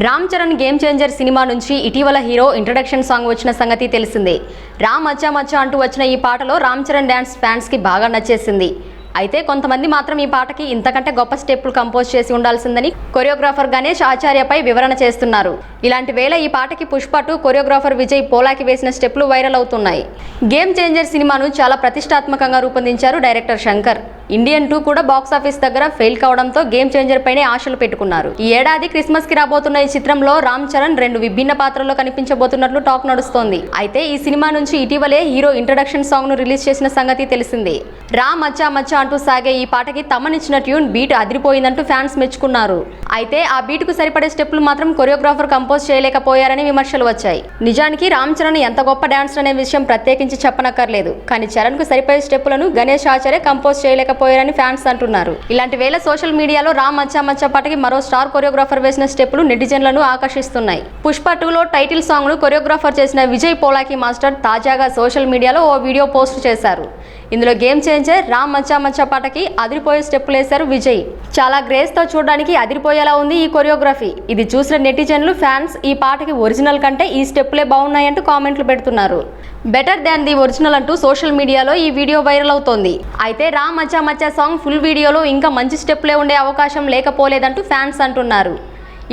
Ram Charan game changer cinema నుంచి ఇటీవల hero introduction song వచ్చిన సంగతి తెలిసిందే. రామ్ మచ్చా మచ్చా అంటూ వచ్చిన ఈ పాటలో రామ్ చరణ్ డ్యాన్స్ ఫ్యాన్స్కి బాగా నచ్చేసింది. అయితే కొంతమంది మాత్రం ఈ పాటకి ఇంతకంటే గొప్ప స్టెప్పులు కంపోజ్ చేసి ఉండాల్సిందని కొరియోగ్రాఫర్ గణేష్ ఆచార్యపై వివరణ చేస్తున్నారు. ఇలాంటి వేళ ఈ పాటకి పుష్పటు కొరియోగ్రాఫర్ విజయ్ పోలాకి వేసిన స్టెప్లు వైరల్ అవుతున్నాయి. గేమ్ చేంజర్ సినిమాను చాలా ప్రతిష్టాత్మకంగా రూపొందించారు డైరెక్టర్ శంకర్. ఇండియన్ టూ కూడా బాక్స్ ఆఫీస్ దగ్గర ఫెయిల్ కావడంతో గేమ్ చేంజర్ పైనే ఆశలు పెట్టుకున్నారు. ఈ ఏడాది క్రిస్మస్కి రాబోతున్న ఈ చిత్రంలో రామ్ చరణ్ రెండు విభిన్న పాత్రల్లో కనిపించబోతున్నట్లు టాక్ నడుస్తోంది. అయితే ఈ సినిమా నుంచి ఇటీవలే హీరో ఇంట్రడక్షన్ సాంగ్ను రిలీజ్ చేసిన సంగతి తెలిసిందే. రామ్ మచ్చా మచ్చా అంటూ సాగే ఈ పాటకి తమనిచ్చిన ట్యూన్ బీట్ అదిరిపోయిందంటూ ఫ్యాన్స్ మెచ్చుకున్నారు. అయితే ఆ బీట్కు సరిపడే స్టెప్లు మాత్రం కొరియోగ్రాఫర్ కంపోజ్ చేయలేకపోయారని విమర్శలు వచ్చాయి. నిజానికి రామ్ చరణ్ ఎంత గొప్ప డాన్స్ అనే విషయం ప్రత్యేకించి చెప్పనక్కర్లేదు. కానీ చరణ్కు సరిపోయే స్టెప్పులను గణేష్ ఆచార్య కంపోజ్ చేయలేకపోయారని ఫ్యాన్స్ అంటున్నారు. ఇలాంటి వేళ సోషల్ మీడియాలో రామ్ మచ్చా మచ్చా పాటకి మరో స్టార్ కొరియోగ్రాఫర్ వేసిన స్టెప్పులు నెటిజన్లను ఆకర్షిస్తున్నాయి. పుష్ప టూలో టైటిల్ సాంగ్ను కొరియోగ్రాఫర్ చేసిన విజయ్ పోలాకి మాస్టర్ తాజాగా సోషల్ మీడియాలో ఓ వీడియో పోస్ట్ చేశారు. ఇందులో గేమ్ చేంజర్ రామ్ మచ్చా మచ్చా పాటకి అదిరిపోయే స్టెప్పులు వేశారు విజయ్. చాలా గ్రేస్తో చూడడానికి అదిరిపోయేలా ఉంది ఈ కొరియోగ్రఫీ ఇది చూసిన నెటిజన్లు ఫ్యాన్స్ ఈ పాటకి ఒరిజినల్ కంటే ఈ స్టెప్పులే బాగున్నాయంటూ కామెంట్లు పెడుతున్నారు. బెటర్ దాన్ ది ఒరిజినల్ అంటూ సోషల్ మీడియాలో ఈ వీడియో వైరల్ అవుతోంది. అయితే రామ్ మచ్చా మచ్చా సాంగ్ ఫుల్ వీడియోలో ఇంకా మంచి స్టెప్లే ఉండే అవకాశం లేకపోలేదంటూ ఫ్యాన్స్ అంటున్నారు.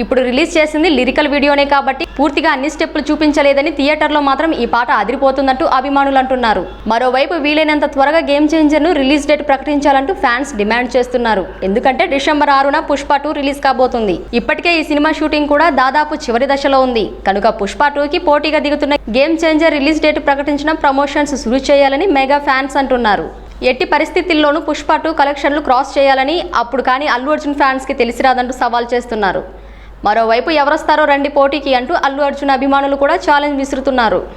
ఇప్పుడు రిలీజ్ చేసింది లిరికల్ వీడియోనే కాబట్టి పూర్తిగా అన్ని స్టెప్పులు చూపించలేదని థియేటర్లో మాత్రం ఈ పాట అదిరిపోతుందంటూ అభిమానులు అంటున్నారు. మరోవైపు వీలైనంత త్వరగా గేమ్ చేంజర్ను రిలీజ్ డేట్ ప్రకటించాలంటూ ఫ్యాన్స్ డిమాండ్ చేస్తున్నారు. ఎందుకంటే డిసెంబర్ ఆరున పుష్ప టూ రిలీజ్ కాబోతుంది. ఇప్పటికే ఈ సినిమా షూటింగ్ కూడా దాదాపు చివరి దశలో ఉంది. కనుక పుష్ప టూకి పోటీగా దిగుతున్న గేమ్ చేంజర్ రిలీజ్ డేట్ ప్రకటించిన ప్రమోషన్స్ శురు చేయాలని మెగా ఫ్యాన్స్ అంటున్నారు. ఎట్టి పరిస్థితుల్లోనూ పుష్ప టూ కలెక్షన్లు క్రాస్ చేయాలని అప్పుడు కానీ అల్లు అర్జున్ ఫ్యాన్స్కి తెలిసి రాదంటూ సవాల్ చేస్తున్నారు. మరోవైపు ఎవరొస్తారో రండి పోటీకి అంటూ అల్లు అర్జున్ అభిమానులు కూడా ఛాలెంజ్ విసురుతున్నారు.